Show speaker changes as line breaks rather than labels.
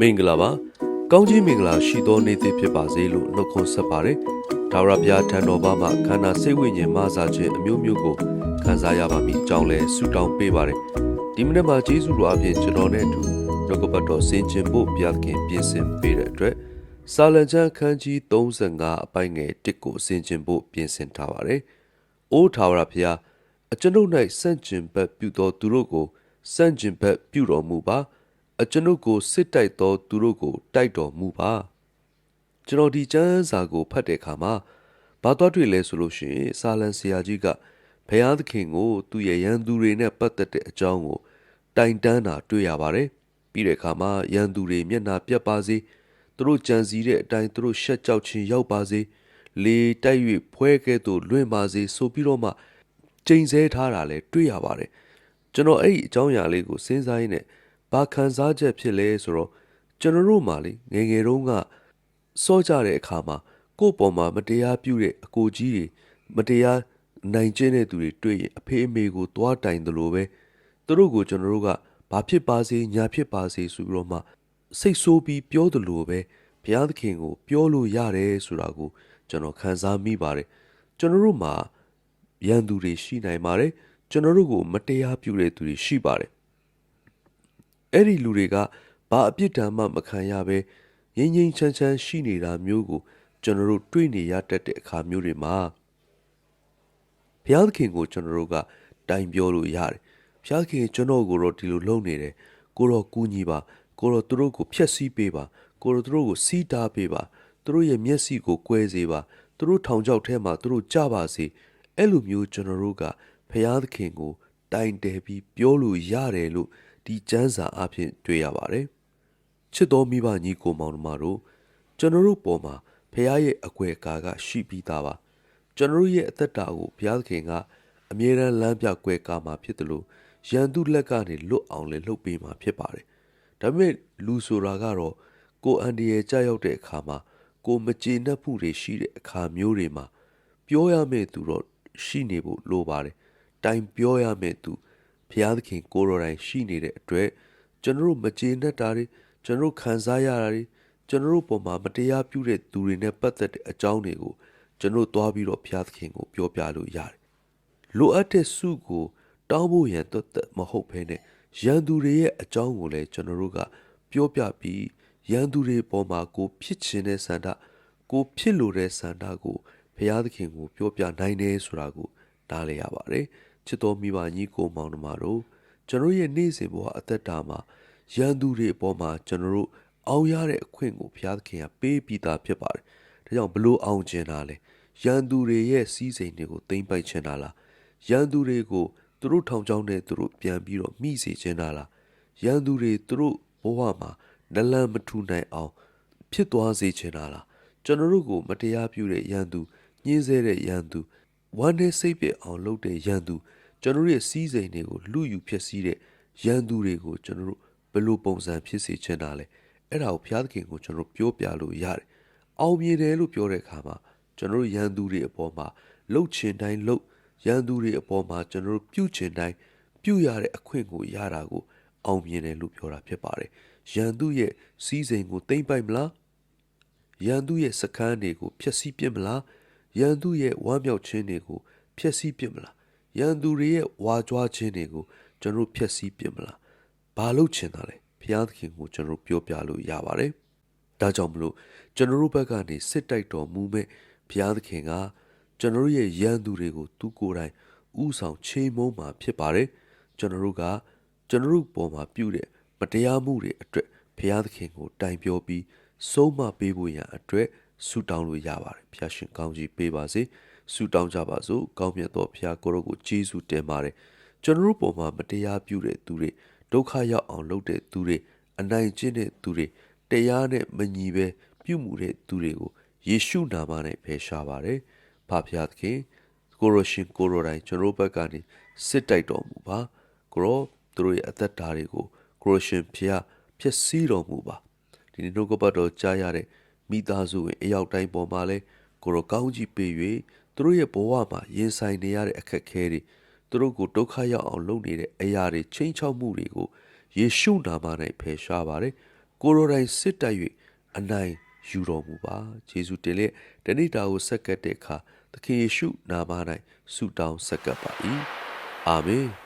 မင်္ဂလာပါကောင်းကြီးမင်္ဂလာရှိသောနေ့သစ်ဖြစ်ပါစေလို့နှုတ်ခွန်းဆက်ပါတယ်ဒါဝရဘုရားထံတော်ဘာမှခန္ဓာစိတ်ဝိညာဉ်မဆာခြင်းအမျိုးမျိုးကိုခံစားရပါမည်အကြောင်းလဲဆုတောင်းပေးပါတယ်ဒီမနေ့မှာယေရှုတော်အပြင်ကျွန်တော်နဲ့အတူနှုတ်ကပတ်တော်ဆင်ခြင်ဖို့ဘုရားသခင်ပြင်ဆင်ပေးတဲ့အတွက်စာလံကျမ်းခန်းကြီး35အပိုင်းငယ်1ကိုဆင်ခြင်ဖို့ပြင်ဆင်ထားပါတယ်အိုးထာဝရဘုရားအကျွန်ုပ်၌စန့်ကျင်ဘက်ပြုသောသူတို့ကိုစန့်ကျင်ဘက်ပြုတော်မူပါ အကျွန်ုပ်ကိုစစ်တိုက်သောသူတို့ကို တိုက်တော်မူပါကျွန်တော်ဒီကျမ်းစာကိုဖတ်တဲ့အခါမှာဘာသွားတွေ့လဲဆိုလို့ရှိရင်စာလံဆရာကြီးကဘုရားသခင်ကိုသူ့ရဲ့ရန်သူတွေနဲ့ပတ်သက်တဲ့အကြောင်းကို တိုင်တန်းတာတွေ့ရပါတယ်ပြီးတဲ့အခါမှာရန်သူတွေမျက်နှာပြတ်ပါစေသူတို့ကြံစည်တဲ့အတိုင်းသူတို့ရှက်ကြောက်ခြင်းရောက်ပါစေလေတိုက်၍ဖွဲကဲ့သို့လွင့်ပါစေဆိုပြီးတော့မှကျိန်ဆဲထားတာလည်းတွေ့ရပါတယ်ကျွန်တော်အဲ့ဒီအကြောင်းအရာလေးကိုစဉ်းစားရင်းနဲ့ ဘာခံစားချက်ဖြစ်လဲဆိုတော့ကျွန်တော်တို့မှလေငယ်ငယ်တုန်းကစောကြတဲ့အခါမှာကိုယ့်ပေါ်မှာမတရားပြုတဲ့အကိုကြီးတွေမတရားနိုင်ကျင့်တဲ့သူတွေတွေ့ရင်အဖေအမေကိုသွားတိုင်တယ်လို့ပဲသူတို့ကိုကျွန်တော်တို့ကဘာဖြစ်ပါစေညာဖြစ်ပါစေဆိုပြီးတော့မှစိတ်ဆိုးပြီးပြောတယ်လို့ပဲဘုရားသခင်ကိုပြောလို့ရတယ်ဆိုတာကိုကျွန်တော်ခံစားမိပါတယ်ကျွန်တော်တို့မှာရန်သူတွေရှိနိုင်ပါတယ်ကျွန်တော်တို့ကိုမတရားပြုတဲ့သူတွေရှိပါတယ် အဲ့ဒီလူတွေကဘာအပြစ်ဒဏ်မှမခံရဘဲငြိမ်ငြိမ်ချမ်းချမ်းရှိနေတာမျိုးကိုကျွန်တော်တို့တွေ့နေရတတ်တဲ့အခါမျိုးတွေမှာဘုရားသခင်ကိုကျွန်တော်တို့ကတိုင်ပြောလို့ရတယ်ဘုရားသခင်ကျွန်တော်ကိုတော့ဒီလိုလုပ်နေတယ်ကိုတော့ကူညီပါကိုတော့သူတို့ကိုဖျက်ဆီးပေးပါကိုတော့သူတို့ကိုစီးတားပေးပါသူတို့ရဲ့မျက်စိကိုကွဲစေပါသူတို့ထောင်ချောက်ထဲမှာသူတို့ကြပါစေအဲ့လိုမျိုးကျွန်တော်တို့ကဘုရားသခင်ကိုတိုင်တယ်ပြီးပြောလို့ရတယ်လို့ ဒီကျမ်းစာအဖြစ်တွေ့ရပါတယ်ချစ်တော်မိဘညီကိုမောင်နှမတို့ကျွန်တော်တို့ပေါ်မှာဖခင်ရဲ့အကွယ်အကာကရှိပြီးသားပါကျွန်တော်တို့ရဲ့အသက်တာကိုဘုရားသခင်ကအမြဲတမ်းလမ်းပြကွယ်ကာမှာဖြစ်တယ်လို့ရန်သူလက်ကနေလွတ်အောင်လည်းလှုပ်ပေးမှာဖြစ်ပါတယ်ဒါပေမဲ့လူဆိုတာကတော့ကိုယ်အန်ဒီရဲ့ကြောက်ရောက်တဲ့အခါမှာကိုယ်မကျေနပ်မှုတွေရှိတဲ့အခါမျိုးတွေမှာပြောရမယ့်သူတော့ရှိနေဖို့လိုပါတယ်တိုင်ပြောရမယ့်သူ ဘုရားသခင်ကိုယ်တော်တိုင်ရှိနေတဲ့အတွက်ကျွန်တော်တို့မကျေနပ်တာတွေကျွန်တော်တို့ခံစားရတာတွေကျွန်တော်တို့ပုံမှာမတရားပြုတဲ့သူတွေနဲ့ပတ်သက်တဲ့အကြောင်းတွေကိုကျွန်တော်တို့သွားပြီးတော့ဘုရားသခင်ကိုပြောပြလို့ရတယ်လိုအပ်တဲ့စုကိုတောင်းဖို့ရန်တော့မဟုတ်ဘဲနဲ့ရန်သူတွေရဲ့အကြောင်းကိုလည်းကျွန်တော်တို့ကပြောပြပြီးရန်သူတွေပေါ်မှာကိုဖြစ်ခြင်းတဲ့ဆန္ဒကိုဖြစ်လို့တဲ့ဆန္ဒကိုဘုရားသခင်ကိုပြောပြနိုင်တယ်ဆိုတာကိုနားလည်ရပါတယ် ချစ်တော်မိဘညီကိုမောင်နှမတို့ကျွန်တော်ရဲ့နေ့စဉ်ဘဝအသက်တာမှာရန်သူတွေအပေါ်မှာကျွန်တော်တို့အောင်ရတဲ့အခွင့်ကိုဘုရားသခင်ကပေးပြီးသားဖြစ်ပါတယ်ဒါကြောင့်ဘလို့အောင်ကျင်တာလဲရန်သူတွေရဲ့စီးစိမ်တွေကိုသိမ့်ပိုက်ချင်တာလားရန်သူတွေကိုသူတို့ထောင်ချောင်းနဲ့သူတို့ပြန်ပြီးတော့မိစေချင်တာလားရန်သူတွေသူတို့ဘဝမှာနလန်မထူနိုင်အောင် ဖြစ်သွားစေချင်တာလားကျွန်တော်တို့ကိုမတရားပြုတဲ့ရန်သူညှင်းဆဲတဲ့ရန်သူ ဝမ်းနဲ့စိတ်ပြအောင်လုပ်တဲ့ရန်သူကျွန်တော်တို့ရဲ့စီးစိမ်တွေကိုလူယူဖြစ်စီးတဲ့ရန်သူတွေကိုကျွန်တော်တို့ဘယ်လိုပုံစံဖြစ်စေချင်တာလဲအဲ့ဒါကိုဘုရားသခင်ကိုကျွန်တော်တို့ပြောပြလို့ရတယ်အောင်မြင်တယ်လို့ပြောတဲ့အခါမှာကျွန်တော်တို့ရန်သူတွေအပေါ်မှာလှုပ်ချင်တိုင်းလှုပ်ရန်သူတွေအပေါ်မှာကျွန်တော်တို့ပြုချင်တိုင်းပြုရတဲ့အခွင့်ကိုရတာကိုအောင်မြင်တယ်လို့ပြောတာဖြစ်ပါတယ်ရန်သူရဲ့စီးစိမ်ကိုတိမ့်ပိုက်မလားရန်သူရဲ့စကမ်းတွေကိုဖျက်ဆီးပစ်မလား ရန်သူရဲ့ဝမ်းမြောက်ခြင်းတွေကိုဖျက်ဆီးပစ်မလားရန်သူတွေရဲ့ဝါကြွားခြင်းတွေကိုကျွန်တော်တို့ဖျက်ဆီးပစ်မလားဘာလို့ချင်တာလဲဘုရားသခင်ကိုကျွန်တော်တို့ပြောပြလို့ရပါတယ်ဒါကြောင့်မလို့ကျွန်တော်တို့ဘက်ကနေစစ်တိုက်တော်မူမဲ့ဘုရားသခင်ကကျွန်တော်တို့ရဲ့ရန်သူတွေကိုသူကိုယ်တိုင်ဥဆောင်ချိန်မုံမှာဖြစ်ပါတယ်ကျွန်တော်တို့ကကျွန်တော်တို့ပေါ်မှာပြုတဲ့မတရားမှုတွေအတွက်ဘုရားသခင်ကိုတိုင်ပြောပြီးဆုံးမပေးဖို့ရန်အတွက် ဆုတောင်းလို့ရပါတယ်ဖျာရှင်ကောင်းကြီးပေးပါစေဆုတောင်းကြပါစို့ကောင်းမြတ်သောဖျာကိုရောကိုကျေးဇူးတင်ပါတယ်ကျွန်တော်တို့ပေါ်မှာမတရားပြုတဲ့သူတွေဒုက္ခရောက်အောင်လုပ်တဲ့သူတွေအနိုင်ကျင့်တဲ့သူတွေတရားနဲ့မညီပဲပြုမှုတဲ့သူတွေကိုယေရှုနာမနဲ့ဖယ်ရှားပါတယ်။ဖဖျားသခင်ကိုရရှင်ကိုရိုတိုင်းကျွန်တော်ဘက်ကနေစစ်တိုက်တော်မူပါ။ကိုရောသူတို့ရဲ့အသက်တာတွေကိုကိုရရှင်ဖျားဖြစ်စည်းတော်မူပါ။ဒီနေ့နှုတ်ကပတ်တော်ကြားရတဲ့ မိသားစုဝင်အရောက်တိုင်းပေါ်မှာလဲကိုရောကောင်းကြီးပေး၍သူတို့ရဲ့ဘဝမှာရင်ဆိုင်နေရတဲ့အခက်အခဲတွေသူတို့ကိုဒုက္ခရောက်အောင်လုပ်နေတဲ့အရာတွေချိန်ချောက်မှုတွေကိုယေရှုနာမ၌ဖယ်ရှားပါတယ်ကိုရိုတိုင်းစစ်တိုက်၍အနိုင်ယူတော်မူပါယေရှုတင်လက်တဏိတာကိုဆက်ကပ်တဲ့အခါသခင်ယေရှုနာမ၌ဆုတောင်းဆက်ကပ်ပါ၏အာမင်